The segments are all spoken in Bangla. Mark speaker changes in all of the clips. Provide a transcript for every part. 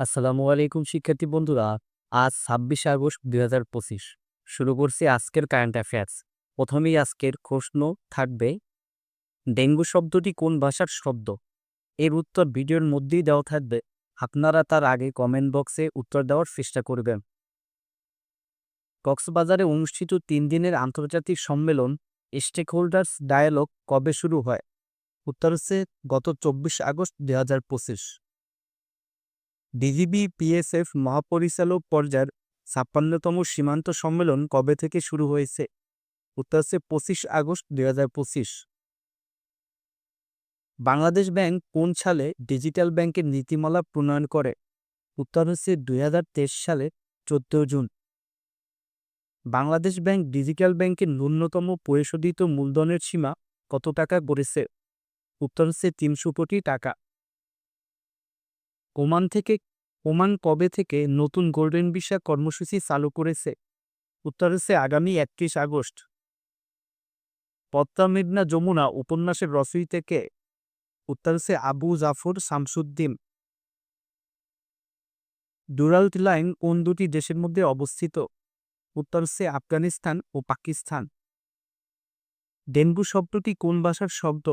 Speaker 1: আসসালামু আলাইকুম, শিক্ষার্থী বন্ধুরা। আজ ছাব্বিশে আগস্ট দুই হাজার পঁচিশ। শুরু করছি আজকের কারেন্ট অ্যাফেয়ার্স প্রথমেই আজকের প্রশ্ন থাকবে, ডেঙ্গু শব্দটি কোন ভাষার শব্দ? এর উত্তর ভিডিওর মধ্যেই দেওয়া থাকবে। আপনারা তার আগে কমেন্ট বক্সে উত্তর দেওয়ার চেষ্টা করবেন। কক্সবাজারে অনুষ্ঠিত তিন দিনের আন্তর্জাতিক সম্মেলন স্টেক হোল্ডার্স ডায়ালগ কবে শুরু হয়? উত্তর হচ্ছে গত চব্বিশ আগস্ট দুই হাজার পঁচিশ। ডিজিবি পিএসএফ মহাপরিচালক পর্যায়ের ছাপ্পান্নতম সীমান্ত সম্মেলন কবে থেকে শুরু হয়েছে? উত্তর হচ্ছে পঁচিশ আগস্ট দুই হাজার পঁচিশ। বাংলাদেশ ব্যাংক কোন সালে ডিজিটাল ব্যাংকের নীতিমালা প্রণয়ন করে? উত্তর হচ্ছে দুই হাজার তেইশ সালে চোদ্দ জুন। বাংলাদেশ ব্যাংক ডিজিটাল ব্যাংকের ন্যূনতম পরিশোধিত মূলধনের সীমা কত টাকা গড়েছে? উত্তর হচ্ছে তিনশো কোটি টাকা। ওমান থেকে, ওমান কবে থেকে নতুন গোল্ডেন ভিসা কর্মসূচি চালু করেছে? উত্তর হচ্ছে আগামী একত্রিশ আগস্ট। পদ্মা মেঘনা যমুনা উপন্যাসের রচয়িতা কে? উত্তর হচ্ছে আবু জাফর শামসুদ্দিন। ডুরাল্ট লাইন কোন দুটি দেশের মধ্যে অবস্থিত? উত্তর হচ্ছে আফগানিস্তান ও পাকিস্তান। ডেঙ্গু শব্দটি কোন ভাষার শব্দ?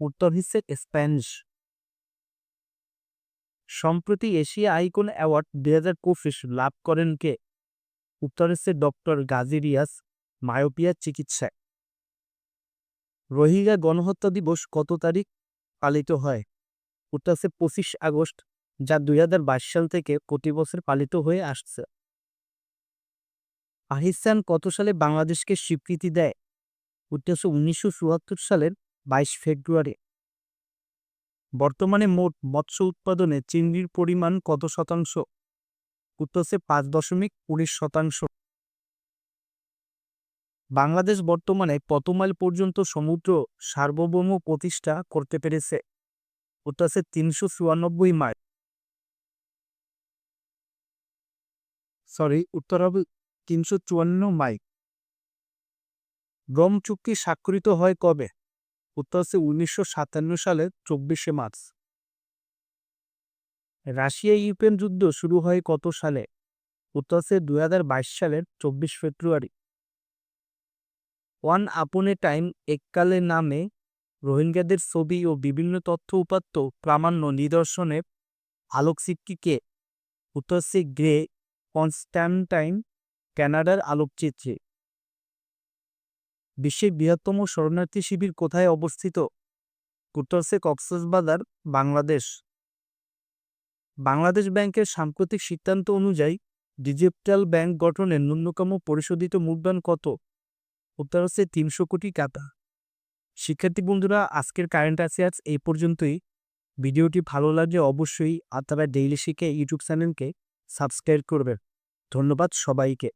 Speaker 1: উত্তর হচ্ছে স্প্যানিশ। সম্প্রতি এশিয়া আইকন অ্যাওয়ার্ড দুই হাজার পঁচিশ লাভ করেন কে? উত্তর হচ্ছে ডক্টর গাজী রিয়াজ মায়োপিয়ার চিকিৎসায়। রোহিঙ্গা গণহত্যা দিবস কত তারিখ পালিত হয়? উত্তর হচ্ছে পঁচিশ আগস্ট, যা দুই হাজার বাইশ সাল থেকে প্রতি বছর পালিত হয়ে আসছে। পাকিস্তান কত সালে বাংলাদেশকে স্বীকৃতি দেয়? উত্তর হচ্ছে উনিশশো সালের বাইশ ফেব্রুয়ারি। বর্তমানে মোট মৎস্য উৎপাদনে চিংড়ির পরিমাণ কত শতাংশ? উত্তর হচ্ছে পাঁচ দশমিক উনিশ শতাংশ। বাংলাদেশ বর্তমানে কত মাইল পর্যন্ত সমুদ্র সার্বভৌম প্রতিষ্ঠা করতে পেরেছে। উত্তর হচ্ছে তিনশো চুয়ানব্বই মাইল। সরি, উত্তর হবে তিনশো চুয়ান্ন মাইল। রোম চুক্তি স্বাক্ষরিত হয় কবে? উত্তর হচ্ছে উনিশশো সাতান্ন সালের চব্বিশে মার্চ। রাশিয়া ইউক্রেন যুদ্ধ শুরু হয় কত সালে? উত্তর হচ্ছে দুই হাজার বাইশ সালের চব্বিশ ফেব্রুয়ারি। ওয়ান আপন এ টাইম এককালে নামে রোহিঙ্গাদের ছবি ও বিভিন্ন তথ্য উপাত্ত প্রামাণ্য নিদর্শনে আলোকচিত্রীকে উত্তর হচ্ছে গ্রে কনস্ট্যান্টাইন ক্যানাডার আলোকচিত্রী। বিশ্বের বৃহত্তম শরণার্থী শিবির কোথায় অবস্থিত? হচ্ছে কক্সবাজার, বাংলাদেশ। বাংলাদেশ ব্যাংকের সাম্প্রতিক সিদ্ধান্ত অনুযায়ী, ডিজিটাল ব্যাংক গঠনের ন্যূনতম পরিশোধিত মূলধন কত? উত্তর হচ্ছে তিনশো কোটি টাকা। শিক্ষার্থী বন্ধুরা, আজকের কারেন্ট অ্যাফেয়ার্স এই পর্যন্তই। ভিডিওটি ভালো লাগলে অবশ্যই আপনারা ডেইলি শিখে ইউটিউব চ্যানেলকে সাবস্ক্রাইব করবেন। ধন্যবাদ সবাইকে।